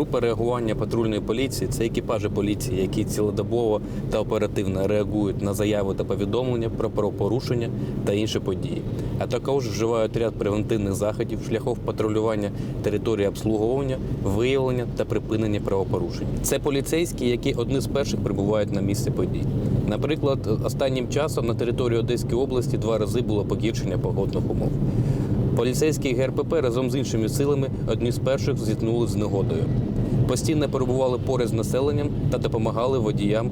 Група реагування патрульної поліції це екіпажі поліції, які цілодобово та оперативно реагують на заяви та повідомлення про правопорушення та інші події, а також вживають ряд превентивних заходів шляхом патрулювання території обслуговування, виявлення та припинення правопорушень. Це поліцейські, які одні з перших прибувають на місце подій. Наприклад, останнім часом на території Одеської області два рази було погіршення погодних умов. Поліцейські ГРПП разом з іншими силами одні з перших зіткнулися з негодою. Постійно перебували поряд з населенням та допомагали водіям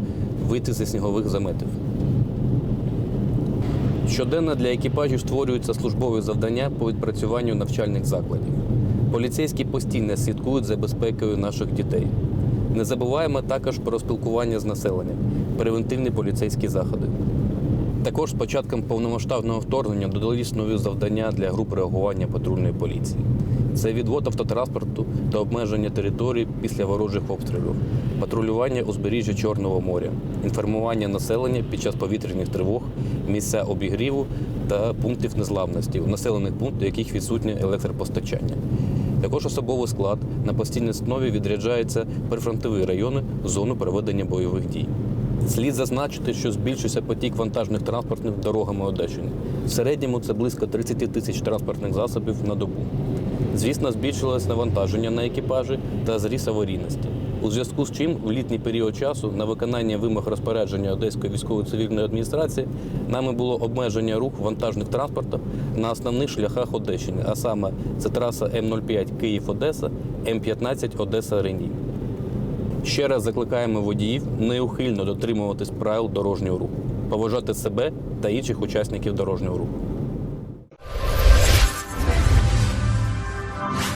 вийти зі снігових заметів. Щоденно для екіпажів створюються службові завдання по відпрацюванню навчальних закладів. Поліцейські постійно слідкують за безпекою наших дітей. Не забуваємо також про спілкування з населенням, превентивні поліцейські заходи. Також з початком повномасштабного вторгнення додались нові завдання для груп реагування патрульної поліції. Це відвод автотранспорту та обмеження територій після ворожих обстрілів, патрулювання узбережжя Чорного моря, інформування населення під час повітряних тривог, місця обігріву та пунктів незламності, у населених пунктах, у яких відсутнє електропостачання. Також особовий склад на постійній основі відряджається прифронтові райони зону проведення бойових дій. Слід зазначити, що збільшився потік вантажних транспортних дорогами Одещини. В середньому це близько 30 тисяч транспортних засобів на добу. Звісно, збільшилось навантаження на екіпажі та зріс аварійності. У зв'язку з чим в літній період часу на виконання вимог розпорядження Одеської військово-цивільної адміністрації нами було обмеження рух вантажних транспортів на основних шляхах Одещини, а саме це траса М05 Київ-Одеса, М15 Одеса-Рені. Ще раз закликаємо водіїв неухильно дотримуватись правил дорожнього руху, поважати себе та інших учасників дорожнього руху.